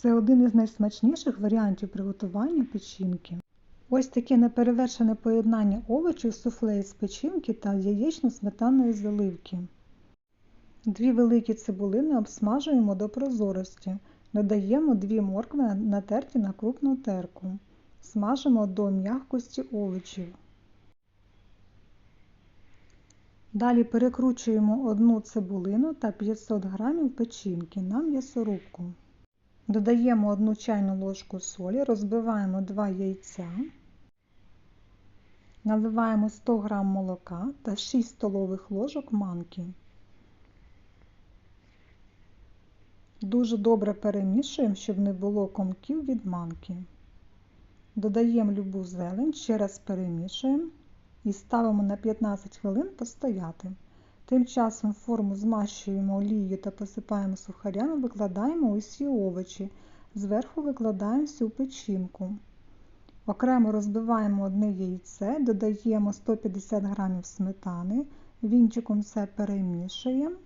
Це один із найсмачніших варіантів приготування печінки. Ось таке неперевершене поєднання овочів, суфле із печінки та яєчно-сметанної заливки. Дві великі цибулини обсмажуємо до прозорості. Додаємо дві моркви натерті на крупну терку. Смажимо до м'якості овочів. Далі перекручуємо одну цибулину та 500 г печінки на м'ясорубку. Додаємо 1 чайну ложку солі, розбиваємо 2 яйця, наливаємо 100 г молока та 6 столових ложок манки. Дуже добре перемішуємо, щоб не було комків від манки. Додаємо любу зелень, ще раз перемішуємо і ставимо на 15 хвилин постояти. Тим часом форму змащуємо олією та посипаємо сухарями, викладаємо усі овочі. Зверху викладаємо всю печінку. Окремо розбиваємо одне яйце, додаємо 150 г сметани, вінчиком все перемішуємо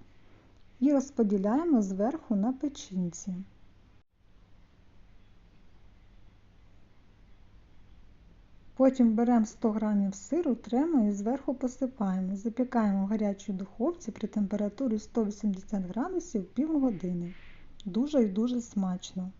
і розподіляємо зверху на печінці. Потім беремо 100 г сиру, тремо і зверху посипаємо. Запікаємо в гарячій духовці при температурі 180 градусів півгодини. Дуже і дуже смачно.